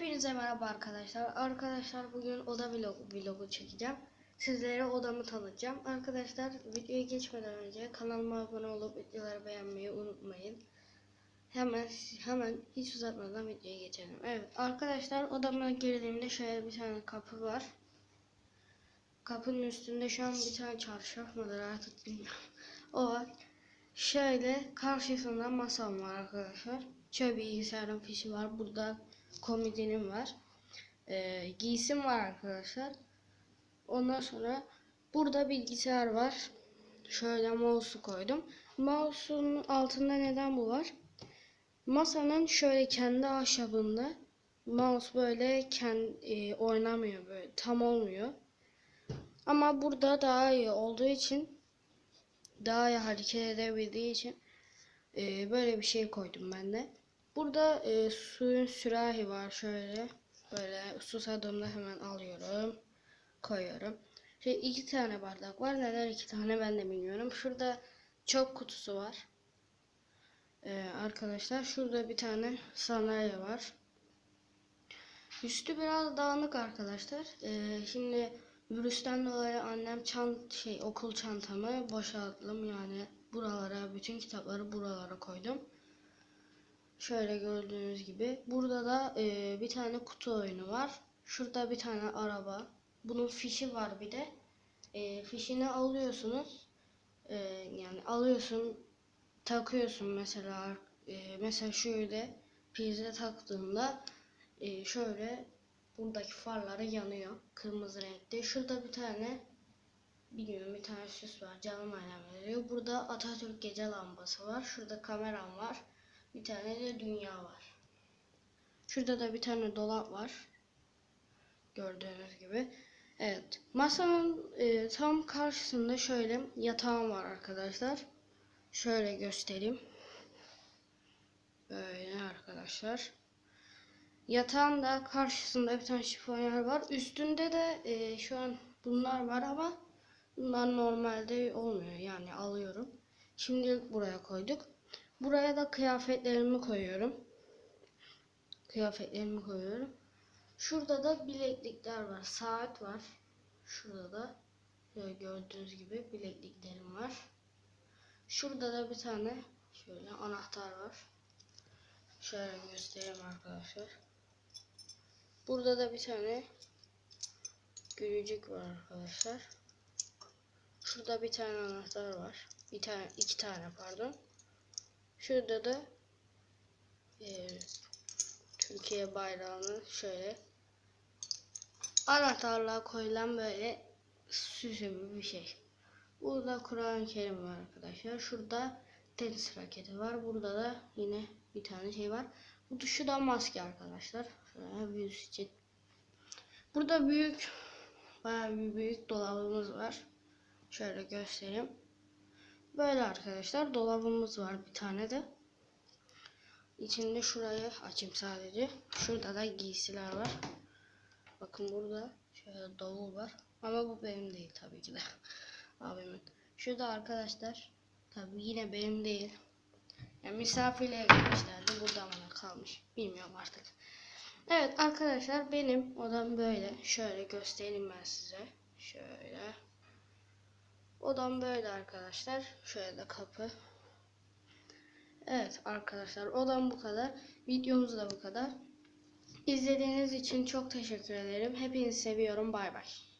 Hepinize merhaba arkadaşlar. Arkadaşlar bugün oda vlog, vlogu çekeceğim. Sizlere odamı tanıtacağım. Arkadaşlar videoya geçmeden önce kanalıma abone olup videoları beğenmeyi unutmayın. Hemen hemen hiç uzatmadan videoya geçelim. Evet arkadaşlar odama girdiğimde şöyle bir tane kapı var. Kapının üstünde şu an bir tane çarşaf mıdır artık bilmiyorum. O var. Şöyle karşısında masam var arkadaşlar. Şöyle bilgisayarın fişi var. Burada komodinim var. Ee, giysim var arkadaşlar. Ondan sonra burada bilgisayar var. Şöyle mouse'u koydum. Mouse'un altında neden bu var? Masanın şöyle kendi ahşabında mouse böyle kendi oynamıyor böyle tam olmuyor. Ama burada daha iyi olduğu için daha iyi hareket edebildiği için e, böyle bir şey koydum ben de. Burada e, suyun sürahi var şöyle. Böyle susadığımda hemen alıyorum. Koyuyorum. Şey iki tane bardak var. Neden iki tane ben de bilmiyorum. Şurada çöp kutusu var. E, arkadaşlar şurada bir tane sandalye var. Üstü biraz dağınık arkadaşlar. E, şimdi virüsten dolayı annem çant şey okul çantamı boşalttım yani buralara bütün kitapları buralara koydum. Şöyle gördüğünüz gibi. Burada da e, bir tane kutu oyunu var. Şurada bir tane araba. Bunun fişi var bir de. E, fişini alıyorsunuz. E, yani alıyorsun takıyorsun mesela e, mesela şöyle prize taktığında e, şöyle buradaki farları yanıyor. Kırmızı renkte. Şurada bir tane bilmiyorum bir tane süs var. Canım alarm veriyor. Burada Atatürk gece lambası var. Şurada kameram var. Bir tane de dünya var. Şurada da bir tane dolap var. Gördüğünüz gibi. Evet. Masanın e, tam karşısında şöyle yatağım var arkadaşlar. Şöyle göstereyim. Böyle arkadaşlar. Yatağın da karşısında bir tane şifonyer var. Üstünde de e, şu an bunlar var ama bunlar normalde olmuyor. Yani alıyorum. Şimdi buraya koyduk. Buraya da kıyafetlerimi koyuyorum. Kıyafetlerimi koyuyorum. Şurada da bileklikler var. Saat var. Şurada da şöyle gördüğünüz gibi bilekliklerim var. Şurada da bir tane şöyle anahtar var. Şöyle göstereyim arkadaşlar. Burada da bir tane gülücük var arkadaşlar. Şurada bir tane anahtar var. Bir tane, iki tane pardon. Şurada da e, Türkiye bayrağını şöyle anahtarlığa koyulan böyle süslü bir şey. Burada Kur'an-ı Kerim var arkadaşlar. Şurada tenis raketi var. Burada da yine bir tane şey var. Bu şu da maske arkadaşlar. Şöyle virüs için. Burada büyük bayağı bir büyük dolabımız var. Şöyle göstereyim. Böyle arkadaşlar dolabımız var bir tane de. İçinde şurayı açayım sadece. Şurada da giysiler var. Bakın burada şöyle davul var. Ama bu benim değil tabii ki de. Abimin. Şurada arkadaşlar. Tabii yine benim değil. Yani misafirliğe gelmişlerdi. Burada bana kalmış. Bilmiyorum artık. Evet arkadaşlar benim odam böyle. Şöyle göstereyim ben size. Şöyle. Odam böyle arkadaşlar. Şöyle de kapı. Evet arkadaşlar odam bu kadar. Videomuz da bu kadar. İzlediğiniz için çok teşekkür ederim. Hepinizi seviyorum. Bay bay.